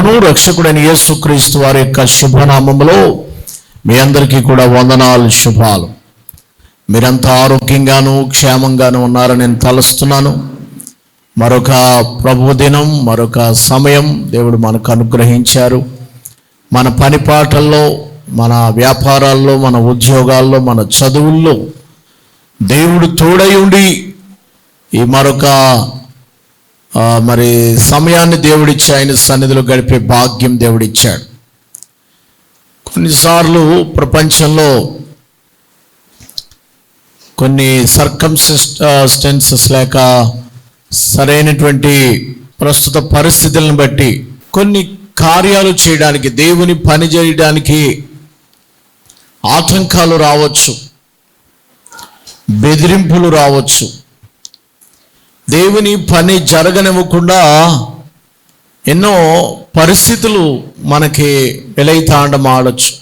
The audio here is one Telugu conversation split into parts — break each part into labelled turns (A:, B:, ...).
A: ప్రభును రక్షకుడైన యేసుక్రీస్తు వారి యొక్క శుభనామంలో మీ అందరికీ కూడా వందనాలు శుభాలు. మీరంతా ఆరోగ్యంగాను క్షేమంగాను ఉన్నారని నేను తలుస్తున్నాను. మరొక ప్రభు దినం మరొక సమయం దేవుడు మనకు అనుగ్రహించారు. మన పనిపాటల్లో మన వ్యాపారాల్లో మన ఉద్యోగాల్లో మన చదువుల్లో దేవుడు తోడై ఉండి ఈ మరొక మరి సమయాన్ని దేవుడిచ్చి ఆయన సన్నిధిలో గడిపే భాగ్యం దేవుడిచ్చాడు. కొన్నిసార్లు ప్రపంచంలో కొన్ని సర్కంస్టెన్సెస్ లేక సరైనటువంటి ప్రస్తుత పరిస్థితులను బట్టి కొన్ని కార్యాలు చేయడానికి దేవుని పని చేయడానికి ఆటంకాలు రావచ్చు బెదిరింపులు రావచ్చు. దేవుని పని జరగనివ్వకుండా ఎన్నో పరిస్థితులు మనకి వెలైతాండం ఆడచ్చు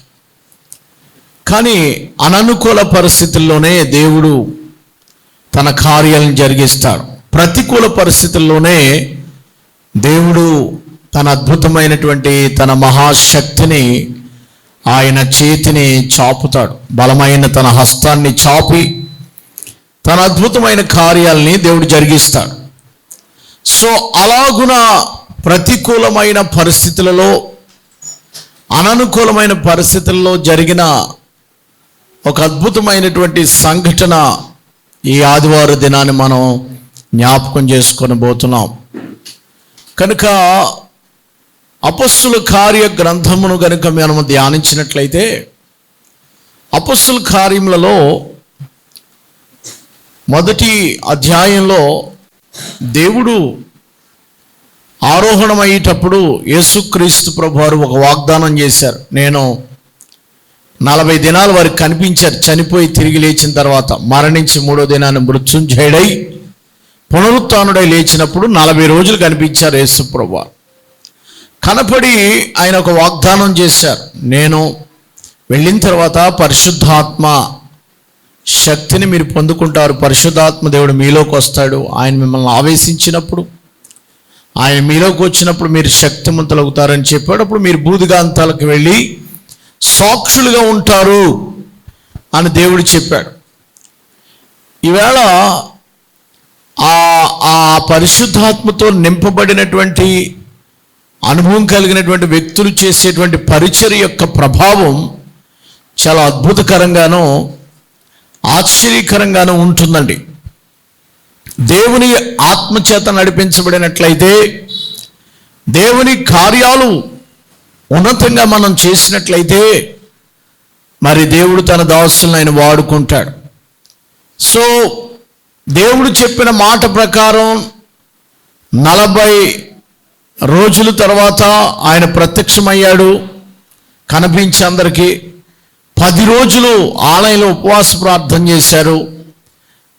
A: కానీ అననుకూల పరిస్థితుల్లోనే దేవుడు తన కార్యాలను జరిగిస్తాడు. ప్రతికూల పరిస్థితుల్లోనే దేవుడు తన అద్భుతమైనటువంటి తన మహాశక్తిని ఆయన చేతిని చాపుతాడు. బలమైన తన హస్తాన్ని చాపి తన అద్భుతమైన కార్యాలని దేవుడు జరిగిస్తాడు. సో అలాగున ప్రతికూలమైన పరిస్థితులలో అననుకూలమైన పరిస్థితుల్లో జరిగిన ఒక అద్భుతమైనటువంటి సంఘటన ఈ ఆదివారం దినాన్ని మనం జ్ఞాపకం చేసుకొని పోతున్నాం. కనుక అపస్సుల కార్య గ్రంథమును కనుక మనం ధ్యానించినట్లయితే అపస్సుల కార్యములలో మొదటి అధ్యాయంలో దేవుడు ఆరోహణమయ్యేటప్పుడు యేసుక్రీస్తు ప్రభువారు ఒక వాగ్దానం చేశారు. నేను నలభై దినాలు వారికి కనిపించారు. చనిపోయి తిరిగి లేచిన తర్వాత మరణించి మూడో దినాన్ని మృత్యుంజయుడై పునరుత్నుడై లేచినప్పుడు నలభై రోజులు కనిపించారు యేసు ప్రభు కనపడి ఆయన ఒక వాగ్దానం చేశారు. నేను వెళ్ళిన తర్వాత పరిశుద్ధాత్మ శక్తిని మీరు పొందుకుంటారు. పరిశుద్ధాత్మ దేవుడు మీలోకి వస్తాడు. ఆయన మిమ్మల్ని ఆవేశించినప్పుడు ఆయన మీలోకి వచ్చినప్పుడు మీరు శక్తిమంతులవుతారని అవుతారని చెప్పాడు అప్పుడు మీరు బూదిగాంతాలకు వెళ్ళి సాక్షులుగా ఉంటారు అని దేవుడు చెప్పాడు. ఈవేళ ఆ ఆ పరిశుద్ధాత్మతో నింపబడినటువంటి అనుభవం కలిగినటువంటి వ్యక్తులు చేసేటువంటి పరిచర్ యొక్క ప్రభావం చాలా అద్భుతకరంగానో ఆశ్చర్యకరంగానూ ఉంటుందండి. దేవుని ఆత్మచేత నడిపించబడినట్లయితే దేవుని కార్యాలు ఉన్నతంగా మనం చేసినట్లయితే మరి దేవుడు తన దాసులను ఆయన వాడుకుంటాడు. సో దేవుడు చెప్పిన మాట ప్రకారం నలభై రోజుల తర్వాత ఆయన ప్రత్యక్షమయ్యాడు. కనిపించి అందరికీ పది రోజులు ఆలయంలో ఉపవాస ప్రార్థన చేశారు.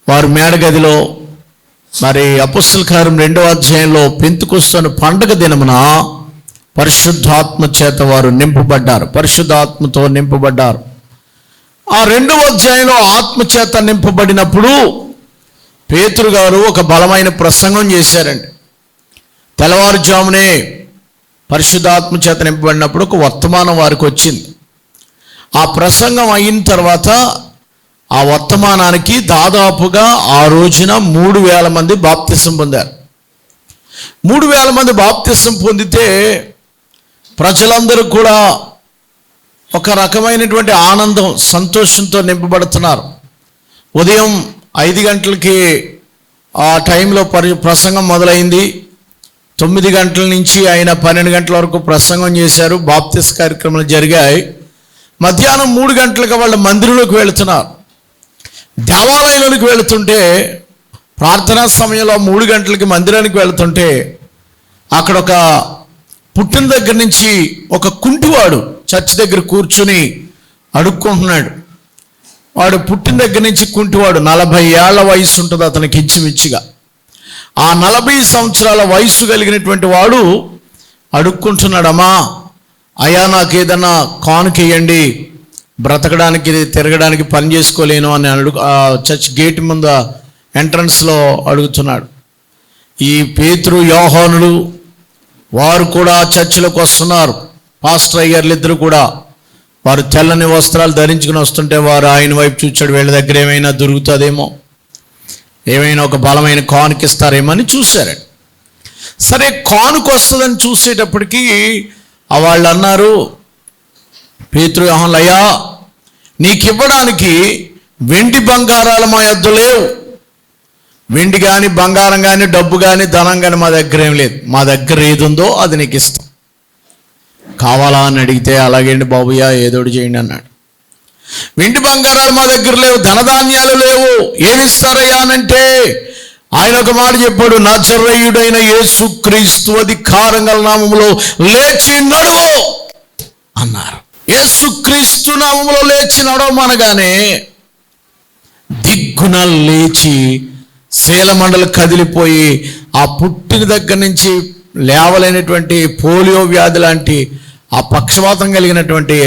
A: వారు మేడగదిలో మరి అపుస్తల కార్యం రెండవ అధ్యాయంలో పెంతుకొస్తున్న పండగ దినమున పరిశుద్ధాత్మ చేత వారు నింపబడ్డారు. పరిశుద్ధాత్మతో నింపబడ్డారు. ఆ రెండవ అధ్యాయంలో ఆత్మ చేత నింపబడినప్పుడు పేతురు గారు ఒక బలమైన ప్రసంగం చేశారండి. తెల్లవారుజామునే పరిశుద్ధాత్మ చేత నింపబడినప్పుడు ఒక వర్తమానం వారికి వచ్చింది. ఆ ప్రసంగం అయిన తర్వాత ఆ వర్తమానానికి దాదాపుగా ఆ రోజున మూడు వేల మంది బాప్తిసం పొందారు. మూడు వేల మంది బాప్తిసం పొందితే ప్రజలందరూ కూడా ఒక రకమైనటువంటి ఆనందం సంతోషంతో నింపబడుతున్నారు. ఉదయం ఐదు గంటలకి ఆ టైంలో పరి ప్రసంగం మొదలైంది. తొమ్మిది గంటల నుంచి ఆయన పన్నెండు గంటల వరకు ప్రసంగం చేశారు. బాప్తిస్ కార్యక్రమాలు జరిగాయి. మధ్యాహ్నం మూడు గంటలకు వాళ్ళు మందిరంలోకి వెళుతున్నారు. దేవాలయంలోకి వెళుతుంటే ప్రార్థనా సమయంలో మూడు గంటలకి మందిరానికి వెళుతుంటే అక్కడ ఒక పుట్టిన దగ్గర నుంచి ఒక కుంటివాడు చర్చ్ దగ్గర కూర్చుని అడుక్కుంటున్నాడు. వాడు పుట్టిన దగ్గర నుంచి కుంటివాడు నలభై ఏళ్ళ వయసు ఉంటుంది అతనికి ఇచ్చిమిచ్చిగా ఆ నలభై సంవత్సరాల వయసు కలిగినటువంటి వాడు అడుక్కుంటున్నాడమ్మా అయ్యా నాకు ఏదన్నా కానుకేయండి బ్రతకడానికి తిరగడానికి పని చేసుకోలేను అని అడుగు ఆ చర్చ్ గేట్ ముందు ఎంట్రన్స్లో అడుగుతున్నాడు. ఈ పేతురు యోహానులు వారు కూడా చర్చిలోకి వస్తున్నారు. పాస్టర్ అయ్యారు ఇద్దరు కూడా. వారు తెల్లని వస్త్రాలు ధరించుకుని వస్తుంటే వారు ఆయన వైపు చూచాడు. వీళ్ళ దగ్గర ఏమైనా దొరుకుతుందేమో? ఏమైనా ఒక బలమైన కానుకిస్తారేమో అని చూశారండి. సరే కానుక వస్తుందని చూసేటప్పటికీ వాళ్ళు అన్నారు పేతురు అయ్యా నీకివ్వడానికి వెండి బంగారాలు మా యొద్ద లేవు. వెండి కానీ బంగారం కానీ డబ్బు కానీ ధనం కానీ మా దగ్గర ఏం లేదు. మా దగ్గర ఏది ఉందో అది నీకు ఇస్తాం కావాలా అని అడిగితే అలాగేంటి బాబుయ్యా ఏదోటి చేయండి అన్నాడు. వెండి బంగారాలు మా దగ్గర లేవు ధనధాన్యాలు లేవు. ఏమిస్తారయ్యా అనంటే ఆయన ఒక మాట చెప్పాడు నజరయుడైన యేసు క్రీస్తు అధికారం గల నామములో లేచి నడువు అన్నారు. యేసు క్రీస్తు నామములో లేచి నడవమనగానే దిగ్గున లేచి శీలమండలు కదిలిపోయి ఆ పుట్టిన దగ్గర నుంచి లేవలేనటువంటి పోలియో వ్యాధి లాంటి ఆ పక్షపాతం కలిగినటువంటి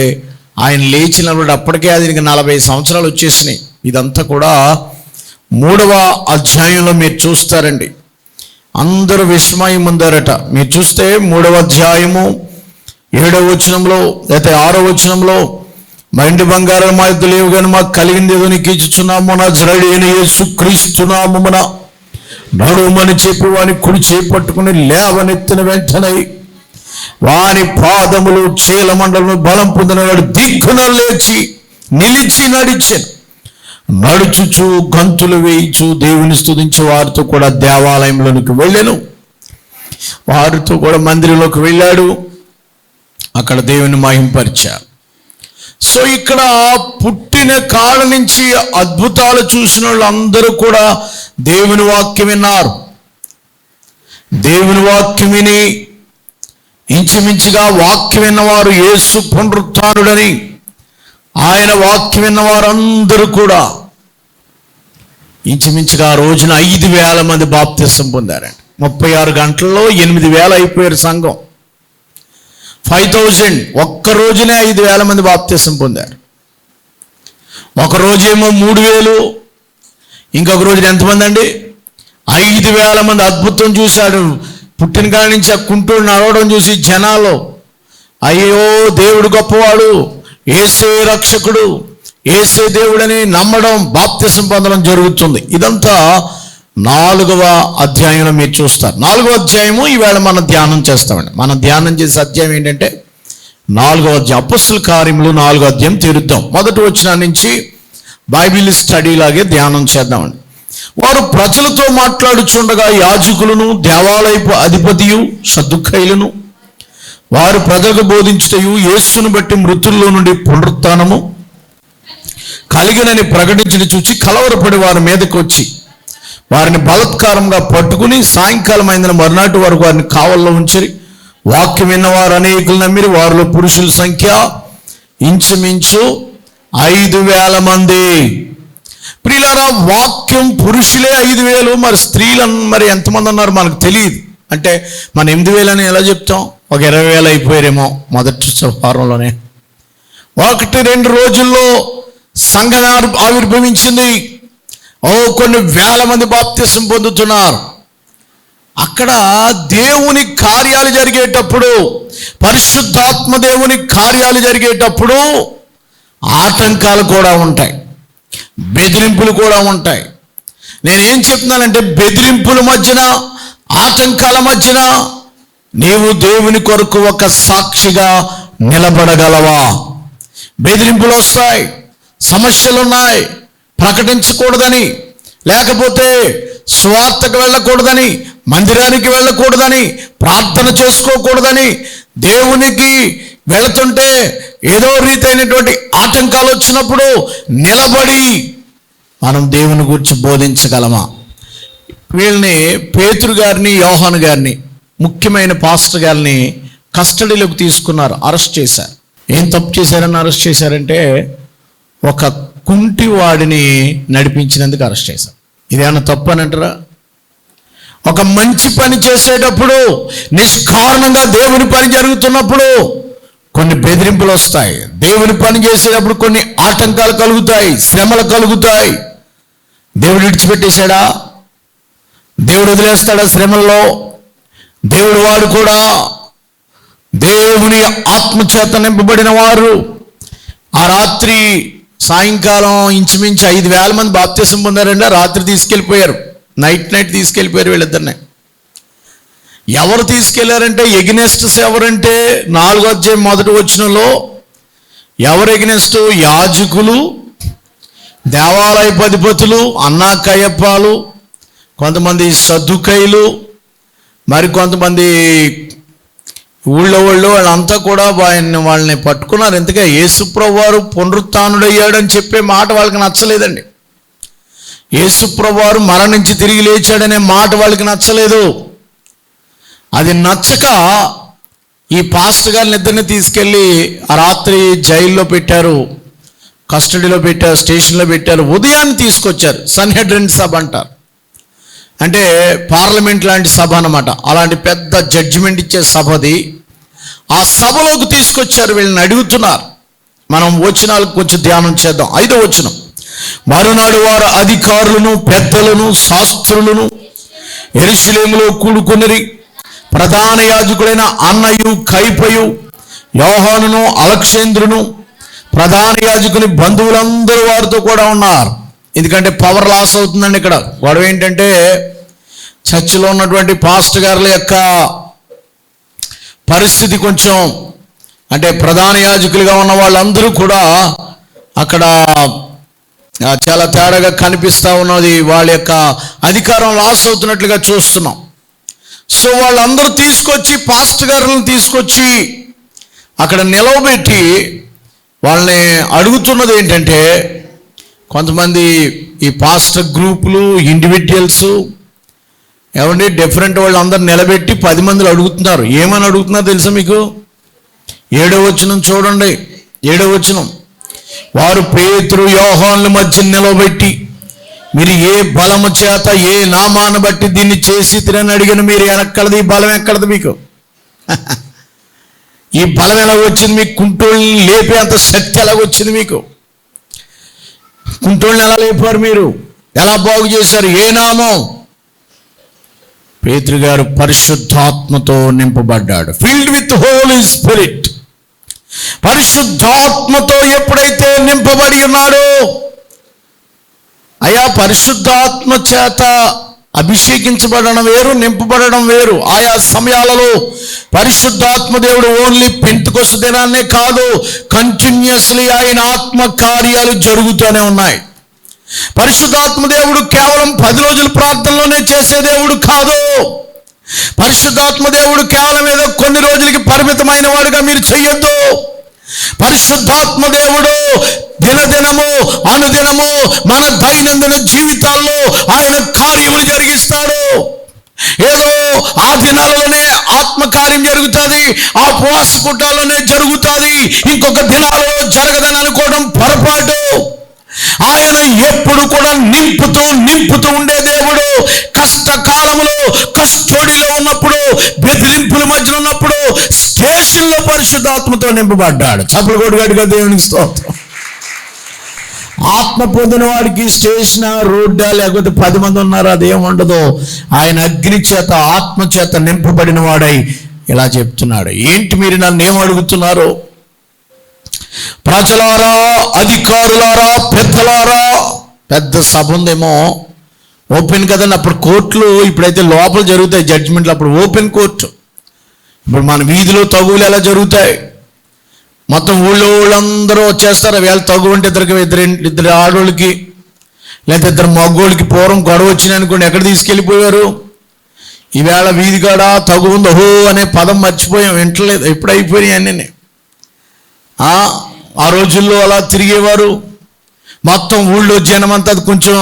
A: ఆయన లేచినప్పుడు అప్పటికే అది నలభై సంవత్సరాలు వచ్చేసినాయి. ఇదంతా కూడా మూడవ అధ్యాయంలో మీరు చూస్తారండి. అందరూ విస్మయం ఉందారట మీరు చూస్తే మూడవ అధ్యాయము ఏడవ వచనంలో లేకపోతే ఆరో వచనంలో మా ఇంటి బంగారం మా ఇద్దరు లేవు కానీ మాకు కలిగింది ఏదో నీకు ఇచ్చుచున్నాము నా జరడి అయిన యేసు క్రీస్తున్నామున నడుమని చెప్పి వాని కుడి చేపట్టుకుని లేవనెత్తిన వెంటనే వాని పాదములు చీలమండలను బలం పొందినవాడు దిక్కున లేచి నిలిచి నడిచాను. నడుచుచు గంతులు వేయిచు దేవుని స్థుతించు వారితో కూడా దేవాలయంలోనికి వెళ్ళాను. వారితో కూడా మందిరంలోకి వెళ్ళాడు. అక్కడ దేవుని మహింపరిచారు సో ఇక్కడ పుట్టిన కాళ్ళ నుంచి అద్భుతాలు చూసిన వాళ్ళందరూ కూడా దేవుని వాక్యం విన్నారు. దేవుని వాక్యం విని ఇంచుమించుగా వాక్యం విన్నవారు యేసు పునరుత్డని ఆయన వాక్యం విన్నవారందరూ కూడా ఇంచుమించుగా ఆ రోజున ఐదు వేల మంది బాప్తిసం పొందారండి ముప్పై ఆరు గంటల్లో ఎనిమిది వేల అయిపోయారు సంఘం. ఫైవ్ థౌజండ్ ఒక్క రోజునే ఐదు వేల మంది బాప్తిసం పొందారు. ఒక రోజేమో మూడు వేలు ఇంకొక రోజున ఎంతమంది అండి? ఐదు వేల మంది అద్భుతం చూశాడు. పుట్టిన కాడి నుంచి ఆ కుంటూరు నడవడం చూసి జనాలు అయ్యో దేవుడు గొప్పవాడు ఏసే రక్షకుడు ఏసే దేవుడని నమ్మడం బాప్తిసం పొందడం జరుగుతుంది. ఇదంతా నాలుగవ అధ్యాయంలో మీరు చూస్తారు. నాలుగవ అధ్యాయము ఈవేళ మనం ధ్యానం చేస్తామండి. మనం ధ్యానం చేసే అధ్యాయం ఏంటంటే నాలుగవ అధ్యాయం. అపస్సుల కార్యములు నాలుగో అధ్యాయం తీరుద్దాం. మొదటి వచ్చిన నుంచి బైబిల్ స్టడీ లాగే ధ్యానం చేద్దామండి. వారు ప్రజలతో మాట్లాడుచుండగా యాజకులను దేవాలయపు అధిపతియు సద్దుఖైలను వారు ప్రజలకు బోధించుటయు యేసును బట్టి మృతుల్లో నుండి పునరుత్నము కలిగినని ప్రకటించిన చూచి కలవరపడి వారి మీదకి వచ్చి వారిని బలత్కారంగా పట్టుకుని సాయంకాలం అయిన మరునాటి వరకు వారిని కావల్లో ఉంచిరి. వాక్యం విన్నవారు అనేకులు నమ్మిరి. వారిలో పురుషుల సంఖ్య ఇంచుమించు ఐదు వేల మంది. ప్రియులారా వాక్యం పురుషులే ఐదు వేలు మరి స్త్రీలు మరి ఎంతమంది ఉన్నారు మనకు తెలియదు. అంటే మన ఎనిమిది వేలని ఎలా చెప్తాం? ఒక ఇరవై వేలు అయిపోయారేమో మొదటి వారంలోనే ఒకటి రెండు రోజుల్లో సంఘం ఆవిర్భవించింది. ఓ కొన్ని వేల మంది బాప్తిసం పొందుతున్నారు. అక్కడ దేవుని కార్యాలు జరిగేటప్పుడు పరిశుద్ధాత్మ దేవుని కార్యాలు జరిగేటప్పుడు ఆటంకాలు కూడా ఉంటాయి. బెదిరింపులు కూడా ఉంటాయి. నేనేం చెప్తున్నానంటే బెదిరింపుల మధ్యన ఆటంకాల మధ్యన నీవు దేవుని కొరకు ఒక సాక్షిగా నిలబడగలవా? బెదిరింపులు వస్తాయి. సమస్యలు ఉన్నాయి ప్రకటించకూడదని లేకపోతే స్వార్థకు వెళ్ళకూడదని మందిరానికి వెళ్ళకూడదని ప్రార్థన చేసుకోకూడదని దేవునికి వెళుతుంటే ఏదో రీతైనటువంటి ఆటంకాలు వచ్చినప్పుడు నిలబడి మనం దేవుని గురించి బోధించగలమా? వీళ్ళని పేతురు గారిని యోహాన్ గారిని ముఖ్యమైన పాస్టర్ గారిని కస్టడీలోకి తీసుకున్నారు అరెస్ట్ చేశారు. ఏం తప్పు చేశారని అరెస్ట్ చేశారంటే ఒక కుంటి వాడిని నడిపించినందుకు అరెస్ట్ చేశాం. ఇదేమన్నా తప్పు అని అంటారా? ఒక మంచి పని చేసేటప్పుడు నిష్కారణంగా దేవుని పని జరుగుతున్నప్పుడు కొన్ని బెదిరింపులు వస్తాయి. దేవుని పని చేసేటప్పుడు కొన్ని ఆటంకాలు కలుగుతాయి శ్రమలు కలుగుతాయి. దేవుడు విడిచిపెట్టేశాడా? దేవుడు వదిలేస్తాడా శ్రమల్లో? దేవుడు వాడు కూడా దేవుని ఆత్మచేత నింపబడిన వారు. ఆ రాత్రి సాయంకాలం ఇంచుమించు ఐదు వేల మంది బాప్తీసం పొందారండి రాత్రి తీసుకెళ్ళిపోయారు. నైట్ నైట్ తీసుకెళ్ళిపోయారు వీళ్ళిద్దరిని. ఎవరు తీసుకెళ్ళారంటే ఎగ్నెస్ట్స్ ఎవరంటే నాలుగో అధ్యాయం మొదటి వచ్చినలో ఎవరు ఎగ్నెస్ట్? యాజకులు దేవాలయ అధిపతులు అన్నా కయ్యప్పాలు కొంతమంది సదుకైలు మరి కొంతమంది ఊళ్ళో వాళ్ళు వాళ్ళంతా కూడా ఆయన్ని వాళ్ళని పట్టుకున్నారు. ఎందుకే? యేసుప్రభు వారు పునరుత్డయ్యాడని చెప్పే మాట వాళ్ళకి నచ్చలేదండి. యేసుప్రభు వారు మరణించి తిరిగి లేచాడనే మాట వాళ్ళకి నచ్చలేదు. అది నచ్చక ఈ పాస్టర్ గారిని ఇద్దరిని తీసుకెళ్ళి ఆ రాత్రి జైల్లో పెట్టారు. కస్టడీలో పెట్టారు స్టేషన్లో పెట్టారు. ఉదయాన్ని తీసుకొచ్చారు. సన్హెడ్రిన్ సభ అంటారు. అంటే పార్లమెంట్ లాంటి సభ అన్నమాట. అలాంటి పెద్ద జడ్జిమెంట్ ఇచ్చే సభది. ఆ సభలోకి తీసుకొచ్చారు వీళ్ళని అడుగుతున్నారు. మనం వచనాలకు కొంచెం ధ్యానం చేద్దాం. ఐదో వచనం. మరునాడు వారు అధికారులను పెద్దలను శాస్త్రులను ఎరుసలేములో కూడుకున్నది ప్రధాన యాజకుడైన అన్నయు కైపయు యోహానును అలక్షేంద్రును ప్రధాన యాజకుని బంధువులందరూ వారితో కూడా ఉన్నారు. ఎందుకంటే పవర్ లాస్ అవుతుందండి ఇక్కడ. గొడవ ఏంటంటే చర్చిలో ఉన్నటువంటి పాస్ట్ గారుల యొక్క పరిస్థితి కొంచెం అంటే ప్రధాన యాజకులుగా ఉన్న వాళ్ళందరూ కూడా అక్కడ చాలా తేడాగా కనిపిస్తూ ఉన్నది. వాళ్ళ యొక్క అధికారం లాస్ అవుతున్నట్లుగా చూస్తున్నాం. సో వాళ్ళందరూ తీసుకొచ్చి పాస్ట్ గారులను తీసుకొచ్చి అక్కడ నిలవబెట్టి వాళ్ళని అడుగుతున్నది ఏంటంటే కొంతమంది ఈ పాస్టర్ గ్రూపులు ఇండివిజువల్స్ ఏమండి డిఫరెంట్ వాళ్ళు అందరు నిలబెట్టి పది మందిలు అడుగుతున్నారు. ఏమని అడుగుతున్నారు తెలుసా మీకు? ఏడో వచనం చూడండి. ఏడో వచనం. వారు పేతురు యోహాన్ల మధ్య నిలబెట్టి మీరు ఏ బలము చేత ఏ నామాన్ని బట్టి దీన్ని చేసి తిరని అడిగిన మీరు ఎనక్కడది ఈ బలం ఎక్కడది మీకు? ఈ బలం ఎలా వచ్చింది మీకు? కుంటోళ్ళని లేపే అంత శక్తి ఎలా వచ్చింది మీకు? కుంటోళ్ళని ఎలా లేపారు మీరు? ఎలా బాగు చేశారు? ఏ నామం? పేతురు గారు పరిశుద్ధాత్మతో నింపబడ్డాడు. ఫిల్డ్ విత్ హోలీ స్పిరిట్ పరిశుద్ధాత్మతో ఎప్పుడైతే నింపబడి ఉన్నాడో అయా పరిశుద్ధాత్మ చేత అభిషేకించబడడం వేరు నింపబడడం వేరు. ఆయా సమయాలలో పరిశుద్ధాత్మ దేవుడు ఓన్లీ పెంతుకొస్త దినాన్నే కాదు కంటిన్యూస్లీ ఆయన ఆత్మ కార్యాలు జరుగుతూనే ఉన్నాయి. పరిశుద్ధాత్మ దేవుడు కేవలం పది రోజుల ప్రార్థనలోనే చేసే దేవుడు కాదు. పరిశుద్ధాత్మ దేవుడు కేవలం ఏదో కొన్ని రోజులకి పరిమితమైన వాడుగా మీరు చెయ్యొద్దు పరిశుద్ధాత్మ దేవుడు దినదినము అనుదినము మన దైనందిన జీవితాల్లో ఆయన కార్యములు జరిగిస్తాడు. ఏదో ఆ దినాలలోనే ఆత్మకార్యం జరుగుతుంది ఆ ఉపవాస పుట్టాల్లోనే జరుగుతుంది ఇంకొక దినాలలో జరగదని అనుకోవడం పొరపాటు. ఆయన ఎప్పుడు కూడా నింపుతూ నింపుతూ ఉండే దేవుడు. కష్టకాలంలో కష్టోడిలో ఉన్నప్పుడు బెదిరింపుల మధ్య ఉన్నప్పుడు స్టేషన్లో పరిశుద్ధాత్మతో నింపబడ్డాడు. చప్పలు కొడుగాడిగా దేవునికి స్తోత్రం. ఆత్మ పొందిన వాడికి స్టేషన్ రోడ్డా లేకపోతే పది మంది ఉన్నారు అదేం ఉండదు. ఆయన అగ్ని చేత ఆత్మ చేత నింపబడిన వాడై ఇలా చెప్తున్నాడు. ఏంటి మీరు నన్ను ఏం అడుగుతున్నారు? ప్రజలారా అధికారులారా పెద్దలారా పెద్ద సభ ఉందేమో. ఓపెన్ కదండి అప్పుడు కోర్టులు ఇప్పుడైతే లోపల జరుగుతాయి జడ్జిమెంట్లు అప్పుడు ఓపెన్ కోర్టు. ఇప్పుడు మన వీధిలో తగువులు ఎలా జరుగుతాయి? మొత్తం ఊళ్ళో వాళ్ళందరూ వచ్చేస్తారు. వేళ తగు ఉంటే ఇద్దరికి ఇద్దరు ఇద్దరు ఆడోళ్ళకి లేకపోతే ఇద్దరు మగ్గోళ్ళకి పూర్వం గొడవ వచ్చింది అనుకోండి ఎక్కడ తీసుకెళ్ళిపోయారు? ఈవేళ వీధి కాడ తగు ఉంది హో అనే పదం మర్చిపోయాం. వింటలేదు. ఎప్పుడు అయిపోయినాయి అన్నీ ఆ రోజుల్లో అలా తిరిగేవారు. మొత్తం ఊళ్ళో జనం అంతా కొంచెం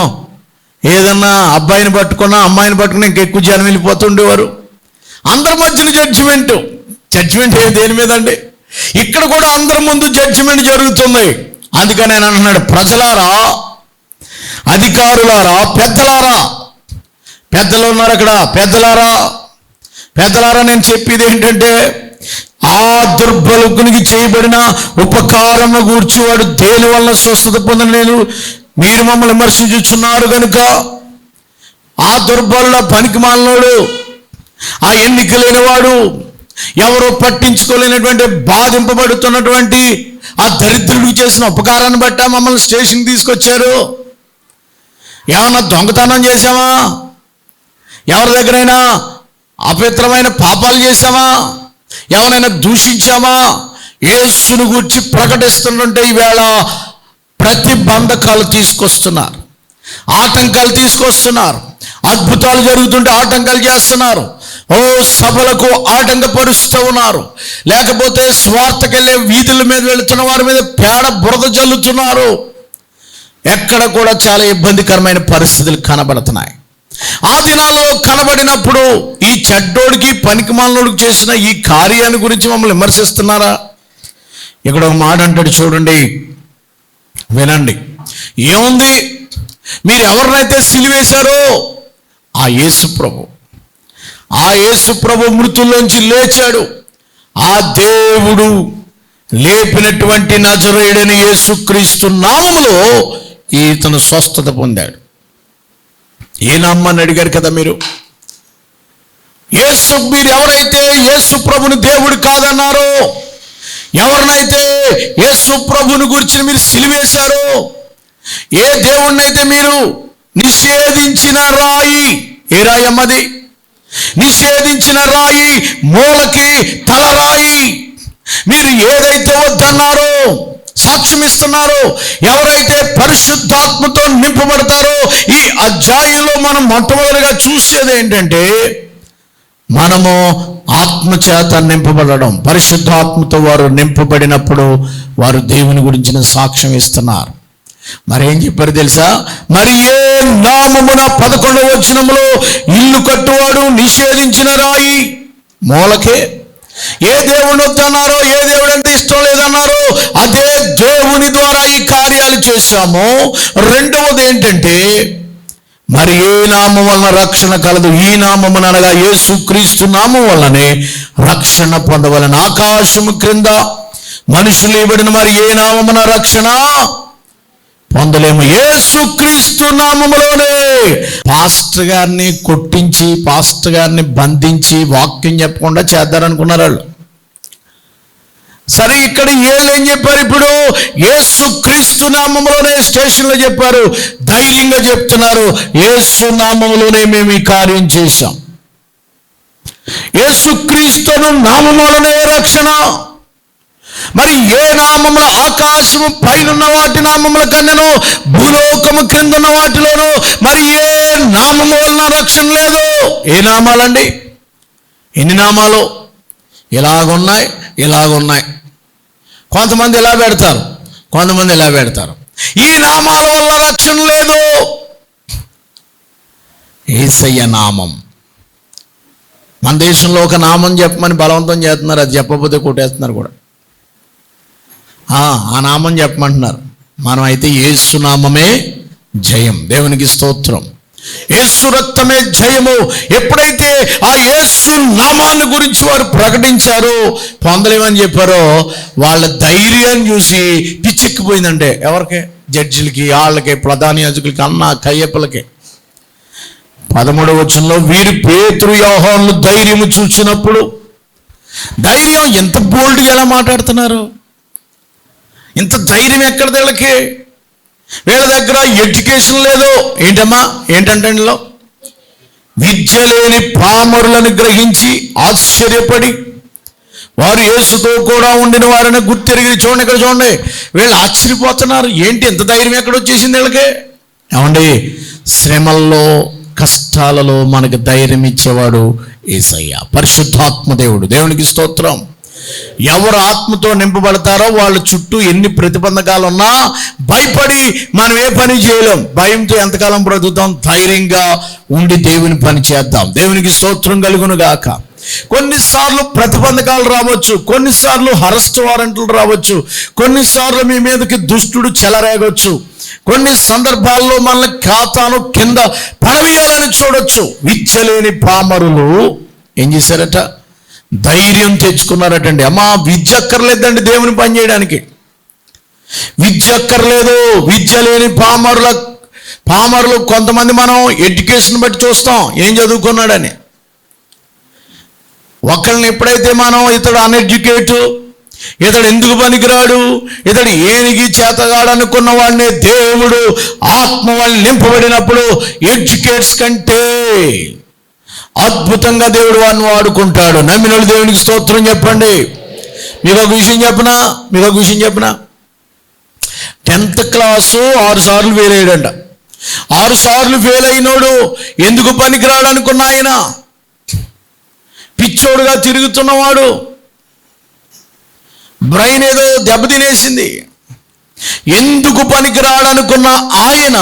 A: ఏదన్నా అబ్బాయిని పట్టుకున్నా అమ్మాయిని పట్టుకున్నా ఇంకెక్కువ జనం వెళ్ళిపోతుండేవారు అందరి మధ్యన జడ్జిమెంట్ జడ్జిమెంట్ ఏ దేని మీద అండి ఇక్కడ కూడా అందరి ముందు జడ్జిమెంట్ జరుగుతుంది. అందుకని నేను అంటున్నాడు ప్రజలారా అధికారులారా పెద్దలారా పెద్దలు ఉన్నారు అక్కడ పెద్దలారా పెద్దలారా నేను చెప్పేది ఏంటంటే ఆ దుర్బలుకునికి చేయబడిన ఉపకారం గూర్చి వాడు దేని వల్ల స్వస్థత పొందలేదు మీరు మమ్మల్ని విమర్శించుచున్నారు కనుక ఆ దుర్బల పనికి మాలినోడు ఆ ఎన్నిక లేనివాడు ఎవరు పట్టించుకోలేనటువంటి బాధింపబడుతున్నటువంటి ఆ దరిద్రుడికి చేసిన ఉపకారాన్ని బట్ట మమ్మల్ని స్టేషన్కి తీసుకొచ్చారు. ఏమన్నా దొంగతనం చేశామా ఎవరి దగ్గరైనా అపవిత్రమైన పాపాలు చేశామా ఎవరైనా దూషించామా యేసును గురించి ప్రకటిస్తుంటే ఈవేళ ప్రతిబంధకాలు తీసుకొస్తున్నారు. ఆటంకాలు తీసుకొస్తున్నారు. అద్భుతాలు జరుగుతుంటే ఆటంకాలు చేస్తున్నారు. ఓ సభలకు ఆటంకపరుస్తూ ఉన్నారు లేకపోతే స్వార్థకెళ్ళే వీధుల మీద వెళుతున్న వారి మీద పేడ బురద జల్లుతున్నారు. ఎక్కడ కూడా చాలా ఇబ్బందికరమైన పరిస్థితులు కనబడుతున్నాయి. ఆ దినాల్లో కనబడినప్పుడు ఈ చెడ్డోడికి పనికిమాలనోడికి చేసిన ఈ కార్యాన్ని గురించి మమ్మల్ని విమర్శిస్తున్నారా? ఇక్కడ ఒక మాట అంటాడు చూడండి. వినండి. ఏముంది? మీరు ఎవరినైతే సిలివేశారో ఆ యేసు ప్రభు. ఆ యేసు ప్రభు మృతుల్లోంచి లేచాడు. ఆ దేవుడు లేపినటువంటి నజరేయుడని యేసుక్రీస్తు నామములో ఈతను స్వస్థత పొందాడు. ఏ నామని అడిగారు కదా మీరు? యేసు మీరు ఎవరైతే యేసు ప్రభుని దేవుడు కాదన్నారో ఎవరినైతే యేసు ప్రభుని గురించి మీరు సిలివేశారో ఏ దేవుణ్ణైతే మీరు నిషేధించిన రాయి ఏ రాయమ్మది నిషేధించిన రాయి మూలకి తలరాయి. మీరు ఏదైతే వద్దన్నారో సాక్ష్యం ఇస్తున్నారో ఎవరైతే పరిశుద్ధాత్మతో నింపబడతారో ఈ అధ్యాయంలో మనం మొట్టమొదటిగా చూసేది ఏంటంటే మనము ఆత్మచేత నింపబడడం పరిశుద్ధాత్మతో వారు నింపబడినప్పుడు వారు దేవుని గురించిన సాక్ష్యం ఇస్తున్నారు. మరేం చెప్పారు తెలుసా? మరి ఏ నామమున పదకొండవ వచనంలో ఇల్లు కట్టువాడు నిషేధించిన రాయి మూలకే. ఏ దేవుడు వద్దన్నారో ఏ దేవుడు అంటే ఇష్టం లేదన్నారో అదే దేవుని ద్వారా ఈ కార్యాలు చేశాము. రెండవది ఏంటంటే మరి ఏ నామం వలన రక్షణ కలదు. ఈ నామమున అనగా యేసుక్రీస్తు నామం వల్లనే రక్షణ పొందవలన. ఆకాశము క్రింద మనుషులు ఇవ్వడిన మరి ఏ నామమున రక్షణ పొందలేము. యేసుక్రీస్తు నామములోనే. పాస్టర్ గారిని కొట్టించి పాస్టర్ గారిని బంధించి వాక్యం చెప్పకుండా చేద్దారనుకున్నారు వాళ్ళు. సరే ఇక్కడ ఏళ్ళు ఏం చెప్పారు ఇప్పుడు? ఏసుక్రీస్తు క్రీస్తు నామంలోనే స్టేషన్లో చెప్పారు. ధైర్యంగా చెప్తున్నారు. యేసు నామంలోనే మేము ఈ కార్యం చేశాం. ఏసుక్రీస్తును నామములనే రక్షణ. మరి ఏ నామముల ఆకాశము పైన వాటి నామముల కన్నెను భూలోకము క్రింద ఉన్న వాటిలోను మరి ఏ నామము వలన రక్షణ లేదు? ఏ నామాలండి? ఎన్ని నామాలు? ఇలాగున్నాయి ఇలాగున్నాయి కొంతమంది ఇలా పెడతారు? కొంతమంది ఇలా పెడతారు? ఈ నామాల వల్ల రక్షణ లేదు. ఏసయ్య నామం. మన దేశంలో ఒక నామం చెప్పమని బలవంతం చేస్తున్నారు అది చెప్పకపోతే కొట్టేస్తున్నారు కూడా. ఆ నామం చెప్పమంటున్నారు. మనం అయితే ఏసునామమే జయం. దేవునికి స్తోత్రం. ఏసు రక్తమే జయము. ఎప్పుడైతే ఆ ఏసు నామాన్ని గురించి వారు ప్రకటించారో పొందలేమని చెప్పారో వాళ్ళ ధైర్యాన్ని చూసి పిచ్చెక్కిపోయిందంటే ఎవరికి? జడ్జిలకి వాళ్ళకి ప్రధాని యాజకులకి అన్న కయ్యప్పలకి. పదమూడవ వచనంలో వీరి పేతురు వ్యవహారంలో ధైర్యము చూసినప్పుడు ధైర్యం ఎంత బోల్డ్గా ఎలా మాట్లాడుతున్నారు? ఇంత ధైర్యం ఎక్కడ వీళ్ళకి? వీళ్ళ దగ్గర ఎడ్యుకేషన్ లేదు. ఏంటమ్మా? ఏంటంటే ఇందులో విద్య లేని పామరులను గ్రహించి ఆశ్చర్యపడి వారు యేసుతో కూడా ఉండిన వారిని గుర్తిరిగి చూడండి ఇక్కడ చూడండి. వీళ్ళు ఆశ్చర్యపోతున్నారు. ఏంటి ఎంత ధైర్యం ఎక్కడ వచ్చేసింది వీళ్ళకి? ఏమండి? శ్రమల్లో కష్టాలలో మనకు ధైర్యం ఇచ్చేవాడు ఏసయ్య పరిశుద్ధాత్మ దేవుడు. దేవునికి స్తోత్రం. ఎవరు ఆత్మతో నింపబడతారో వాళ్ళ చుట్టూ ఎన్ని ప్రతిబంధకాలు ఉన్నా భయపడి మనం ఏ పని చేయలేం. భయంతో ఎంతకాలం బ్రతుకుతాం? ధైర్యంగా ఉండి దేవుని పని చేద్దాం. దేవునికి స్తోత్రం కలుగును గాక కొన్నిసార్లు ప్రతిబంధకాలు రావచ్చు. కొన్నిసార్లు అరెస్ట్ వారెంట్లు రావచ్చు. కొన్నిసార్లు మీ మీదకి దుష్టుడు చెలరేగొచ్చు. కొన్ని సందర్భాల్లో మన ఖాతాను కింద పడవేయాలని చూడొచ్చు. విచ్చలేని పామరులు ఏం చేశారట? ధైర్యం తెచ్చుకున్నారటండి. అమ్మా విద్య అక్కర్లేదండి దేవుని పని చేయడానికి. విద్య అక్కర్లేదు. విద్య లేని పామరుల పామరులు కొంతమంది మనం ఎడ్యుకేషన్ బట్టి చూస్తాం. ఏం చదువుకున్నాడని. ఒకరిని ఎప్పుడైతే మనం ఇతడు అన్ఎడ్యుకేట్ ఇతడు ఎందుకు పనికిరాడు ఇతడు ఏనికి చేతగాడనుకున్న వాడిని దేవుడు ఆత్మ వాళ్ళు నింపబడినప్పుడు ఎడ్యుకేట్స్ కంటే అద్భుతంగా దేవుడు వాడిని వాడుకుంటాడు. నమ్మిన దేవునికి స్తోత్రం చెప్పండి. మీకు ఒక విషయం చెప్పనా? మీకు ఒక విషయం చెప్పనా? టెన్త్ క్లాసు ఆరు సార్లు ఫెయిల్ అయ్యాడంట. ఆరు సార్లు ఫెయిల్ అయినోడు ఎందుకు పనికిరాడనుకున్న ఆయన? పిచ్చోడుగా తిరుగుతున్నవాడు. బ్రెయిన్ ఏదో దెబ్బతినేసింది. ఎందుకు పనికిరాడనుకున్న ఆయన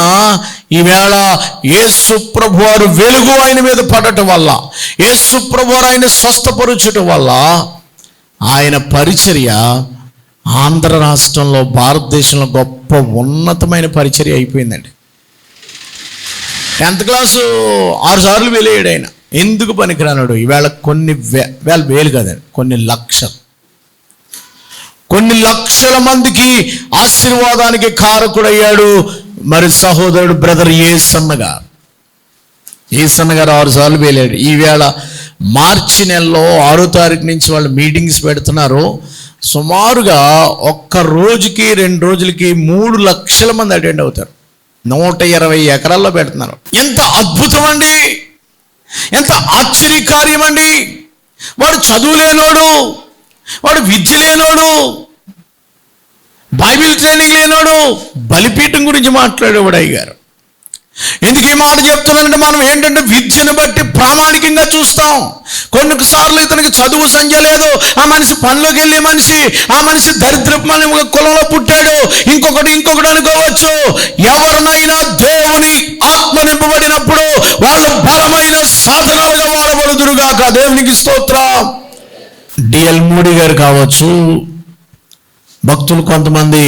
A: ఈవేళ యేసు ప్రభు వారు వెలుగు ఆయన మీద పడటం వల్ల యేసు ప్రభు వారు ఆయన స్వస్థపరచటం వల్ల ఆయన పరిచర్య ఆంధ్ర రాష్ట్రంలో భారతదేశంలో గొప్ప ఉన్నతమైన పరిచర్య అయిపోయిందండి. టెన్త్ క్లాసు ఆరు సార్లు వెళ్ళాడు ఆయన. ఎందుకు పనికిరానాడు? ఈవేళ కొన్ని వే వేల వేలు కదండి కొన్ని లక్షలు. కొన్ని లక్షల మందికి ఆశీర్వాదానికి కారకుడయ్యాడు మరి సహోదరుడు బ్రదర్ ఏ సన్నగా ఏ సన్నగారు ఆరు సార్లు వేలాడు ఈవేళ మార్చి నెలలో ఆరో తారీఖు నుంచి వాళ్ళు మీటింగ్స్ పెడుతున్నారు. సుమారుగా ఒక్క రోజుకి రెండు రోజులకి మూడు లక్షల మంది అటెండ్ అవుతారు. నూట ఇరవై ఎకరాల్లో పెడుతున్నారు. ఎంత అద్భుతం అండి! ఎంత ఆశ్చర్యకార్యం అండి! వాడు చదువు లేనోడు వాడు విద్య లేనోడు బైబిల్ ట్రైనింగ్ లేనోడు బలిపీఠం గురించి మాట్లాడేవాడు అయ్యారు ఎందుకు ఈ మాట చెప్తున్నానంటే మనం ఏంటంటే విద్యను బట్టి ప్రామాణికంగా చూస్తాం. కొన్ని సార్లు ఇతనికి చదువు సంఖ్య లేదు. ఆ మనిషి పనిలోకి వెళ్ళే మనిషి ఆ మనిషి దరిద్రపు కులంలో పుట్టాడు. ఇంకొకటి ఇంకొకటి అనుకోవచ్చు. ఎవరినైనా దేవుని ఆత్మ నింపబడినప్పుడు వాళ్ళు బలమైన సాధనాలుగా వాడబడుదురుగాక. దేవునికి స్తోత్రం. డిఎల్ మోడీ గారు కావచ్చు భక్తులు కొంతమంది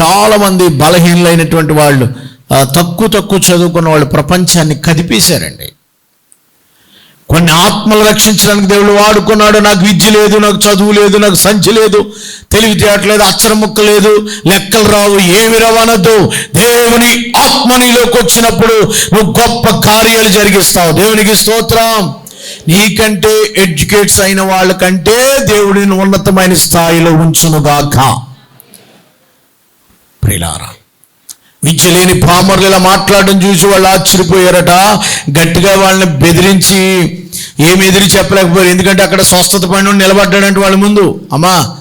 A: చాలామంది బలహీనలైనటువంటి వాళ్ళు తక్కువ తక్కువ చదువుకున్న వాళ్ళు ప్రపంచాన్ని కదిపేశారండి. కొన్ని ఆత్మలు రక్షించడానికి దేవుడు వాడుకున్నాడు నాకు విద్య లేదు నాకు చదువు లేదు నాకు సంచి లేదు తెలివితేటలేదు అక్షరం ముక్క లేదు లెక్కలు రావు ఏమి రవనద్దు దేవుని ఆత్మ నీలోకి వచ్చినప్పుడు నువ్వు గొప్ప కార్యాలు జరిగిస్తావు. దేవునికి స్తోత్రం. నీకంటే ఎడ్యుకేట్స్ అయిన వాళ్ళకంటే దేవుడిని ఉన్నతమైన స్థాయిలో ఉంచునుగాక. ప్రిలారా విద్య లేని పామర్లు ఇలా మాట్లాడడం చూసి వాళ్ళు ఆశ్చర్యపోయారట. గట్టిగా వాళ్ళని బెదిరించి ఏమి ఎదిరి చెప్పలేకపోయారు. ఎందుకంటే అక్కడ స్వస్థత పైన నిలబడ్డాడంటే వాళ్ళ ముందు. అమ్మా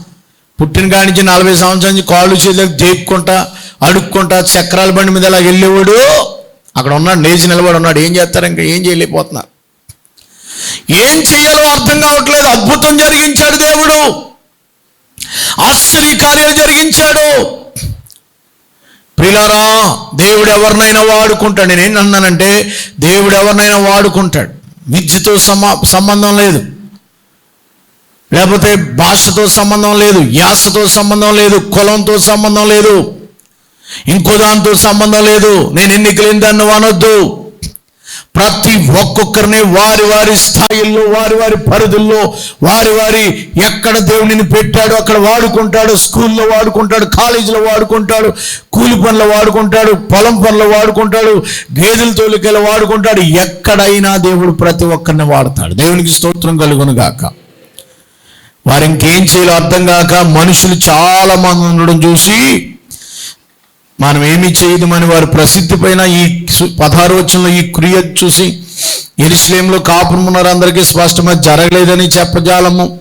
A: పుట్టిన కానించి నుంచి నలభై సంవత్సరాల నుంచి కాళ్ళు చేతులకు దేక్కుంటా అడుక్కుంటా చక్రాల బండి మీద అలా వెళ్ళేవాడు. అక్కడ ఉన్నాడు లేచి నిలబడి ఉన్నాడు. ఏం చేస్తారు ఇంకా? ఏం చేయలేకపోతున్నారు. ఏం చేయాలో అర్థం కావట్లేదు. అద్భుతం జరిగించాడు దేవుడు. ఆశ్చర్యకార్యాలు జరిగించాడు. ప్రిలారా దేవుడు ఎవరినైనా వాడుకుంటాడు. నేను అన్నానంటే దేవుడు ఎవరినైనా వాడుకుంటాడు. విద్యతో సమా సంబంధం లేదు. లేకపోతే భాషతో సంబంధం లేదు. యాసతో సంబంధం లేదు. కులంతో సంబంధం లేదు. ఇంకో దాంతో సంబంధం లేదు. నేను ఎన్నికలేని దాన్ని అనొద్దు ప్రతి ఒక్కొక్కరిని వారి వారి స్థాయిల్లో వారి వారి పరిధుల్లో వారి వారి ఎక్కడ దేవునిని పెట్టాడో అక్కడ వాడుకుంటాడు స్కూల్లో వాడుకుంటాడు కాలేజీలో వాడుకుంటాడు కూలి పనులు వాడుకుంటాడు పొలం పనులు వాడుకుంటాడు గేదెల తోలికలు వాడుకుంటాడు. ఎక్కడైనా దేవుడు ప్రతి ఒక్కరిని వాడతాడు. దేవునికి స్తోత్రం కలుగును గాక. వారు ఇంకేం చేయాలో అర్థం కాక మనుషులు చాలా మంది ఉండడం చూసి మనం ఏమి చేయదమని వారి ప్రసిద్ధి పైన ఈ పదహారు వచనంలో ఈ క్రియ చూసి ఎరుసలేంలో కాపురం ఉన్నారు అందరికీ స్పష్టంగా జరగలేదని చెప్పజాలము.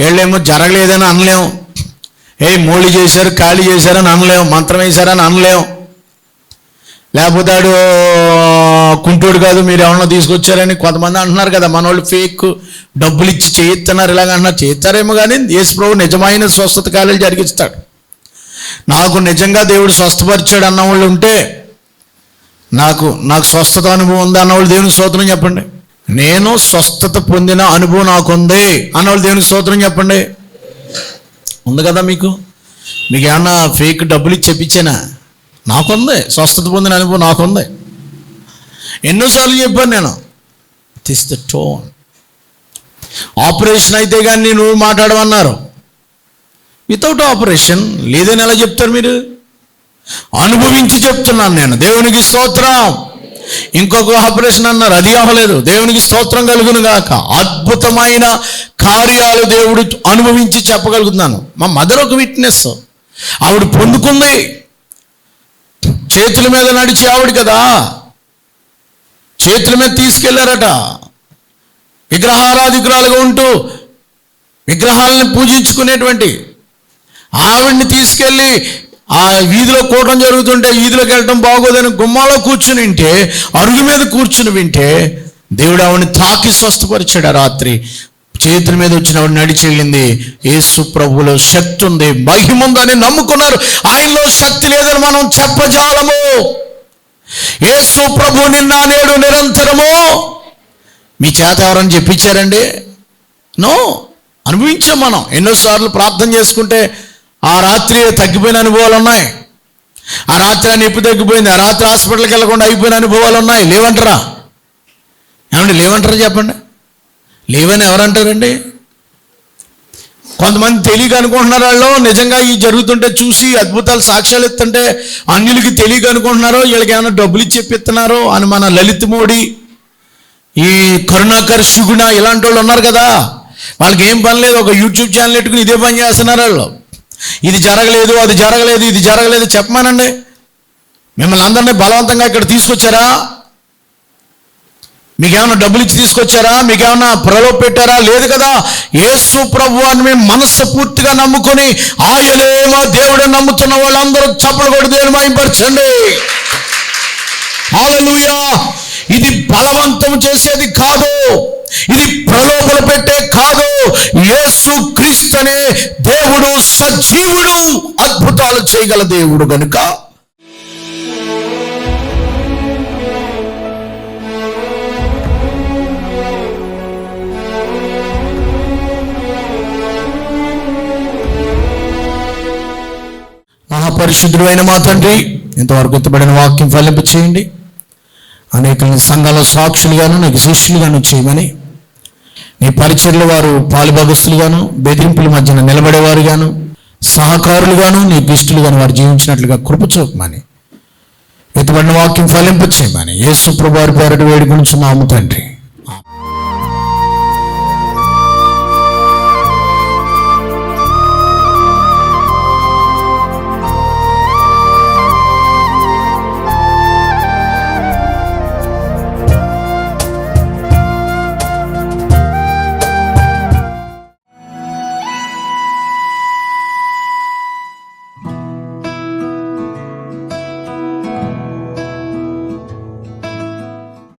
A: వీళ్ళేమో జరగలేదని అనలేము. ఏ మోళి చేశారు ఖాళీ చేశారని అనలేము మంత్రం వేశారని అనలేము. లేకపోతే ఆడు కుంటోడు కాదు మీరు ఏమన్నా తీసుకొచ్చారని కొంతమంది అంటున్నారు కదా మన వాళ్ళు ఫేక్ డబ్బులు ఇచ్చి చేయిస్తున్నారు ఇలాగ అంటున్నారు. చేస్తారేమో కానీ యేసు ప్రభు నిజమైన స్వస్థత కార్యాలు జరిగిస్తాడు. నాకు నిజంగా దేవుడు స్వస్థపరిచాడు అన్న వాళ్ళు ఉంటే నాకు నాకు స్వస్థత అనుభవం ఉంది అన్నవాళ్ళు దేవుని స్తోత్రం చెప్పండి. నేను స్వస్థత పొందిన అనుభవం నాకుంది అన్నవాళ్ళు దేవుని స్తోత్రం చెప్పండి. ఉంది కదా మీకు? మీకు ఏమన్నా ఫేక్ డబ్బులు ఇచ్చి చెప్పించానా? నాకుంది. స్వస్థత పొందిన అనుభవం నాకుంది. ఎన్నోసార్లు చెప్పాను నేను. దిస్ ద టోన్ ఆపరేషన్ అయితే కానీ నువ్వు మాట్లాడమన్నారు. వితౌట్ ఆపరేషన్ లేదని ఎలా చెప్తారు మీరు? అనుభవించి చెప్తున్నాను నేను. దేవునికి స్తోత్రం. ఇంకొక ఆపరేషన్ అన్నారు అది అవ్వలేదు. దేవునికి స్తోత్రం కలుగును గాక. అద్భుతమైన కార్యాలు దేవుడు అనుభవించి చెప్పగలుగుతున్నాను. మా మదర్ ఒక విట్నెస్ ఆవిడ పొందుకుంది. చేతుల మీద నడిచి ఆవిడ కదా. చేతుల మీద తీసుకెళ్ళారట. విగ్రహారాధికురాలుగా ఉంటూ విగ్రహాలను పూజించుకునేటువంటి ఆవిడ్ని తీసుకెళ్ళి ఆ వీధిలో కూటం జరుగుతుంటే వీధిలోకి వెళ్ళటం బాగోదని గుమ్మాలో కూర్చుని వింటే అరుగు మీద కూర్చుని వింటే దేవుడు ఆవిడని తాకి స్వస్థపరిచాడు ఆ రాత్రి. చేతుల మీద వచ్చిన ఆవిడ నడిచి యేసు ప్రభులో శక్తి ఉంది మహిమ ఉందని నమ్ముకున్నారు. ఆయనలో శక్తి లేదని మనం చెప్పజాలము. యేసు ప్రభు నిన్న నేడు నిరంతరము. మీ చేత ఎవరని చెప్పించారండి? నో. అనుభవించాం మనం. ఎన్నోసార్లు ప్రార్థన చేసుకుంటే ఆ రాత్రి తగ్గిపోయిన అనుభవాలు ఉన్నాయి ఆ రాత్రి ఆ నొప్పి తగ్గిపోయింది? ఆ రాత్రి హాస్పిటల్కి వెళ్ళకుండా అయిపోయిన అనుభవాలు ఉన్నాయి లేవంటారా? ఏమండి లేవంటారా చెప్పండి? లేవని ఎవరంటారండి? కొంతమంది తెలియక అనుకుంటున్నారు వాళ్ళు. నిజంగా ఈ జరుగుతుంటే చూసి అద్భుతాలు సాక్ష్యాలు ఇస్తుంటే అన్యులకి తెలియక అనుకుంటున్నారో వీళ్ళకి ఏమైనా డబ్బులు ఇచ్చి చెప్పిస్తున్నారో అని మన లలిత్ మోడీ ఈ కరుణాకర్ సుగుణ ఇలాంటి వాళ్ళు ఉన్నారు కదా. వాళ్ళకి ఏం పని లేదు. ఒక యూట్యూబ్ ఛానల్ పెట్టుకుని ఇదే పని చేస్తున్నారు వాళ్ళు. ఇది జరగలేదు అది జరగలేదు ఇది జరగలేదు చెప్పమానండి. మిమ్మల్ని అందరినీ బలవంతంగా ఇక్కడ తీసుకొచ్చారా? మీకేమన్నా డబ్బులు ఇచ్చి తీసుకొచ్చారా? మీకేమన్నా ప్రలోభ పెట్టారా? లేదు కదా. యేసు ప్రభు అని మేము మనస్సు పూర్తిగా నమ్ముకొని ఆయనేమో దేవుడు నమ్ముతున్న వాళ్ళందరూ చప్పలు కొడి దేవుని మాయింపరచండి హల్లెలూయా ఇది బలవంతం చేసేది కాదు. ఇది ప్రలోభన పెట్టే కాదు. యేసు క్రీస్తునే దేవుడు సజీవుడు అద్భుతాలు చేయగల దేవుడు గనుక. మహాపరిశుద్ధుడు అయిన మా తండ్రి ఇంతవరకు గుర్తుపడిన వాక్యం ఫలింప చేయండి అనేక సంఘాల సాక్షులుగాను నాకు శిష్యులుగాను చేయమని నీ పరిచర్ల వారు పాలుభాగస్తులుగాను బెదిరింపుల మధ్యన నిలబడేవారుగాను సహకారులుగాను నీ ఇష్టలుగాను వారు జీవించినట్లుగా కృప ఎత్తుబడిన వాక్యం ఫలింపచేయమని. యేసు ప్రభు వారి పేరటి వేడుకొని తండ్రి.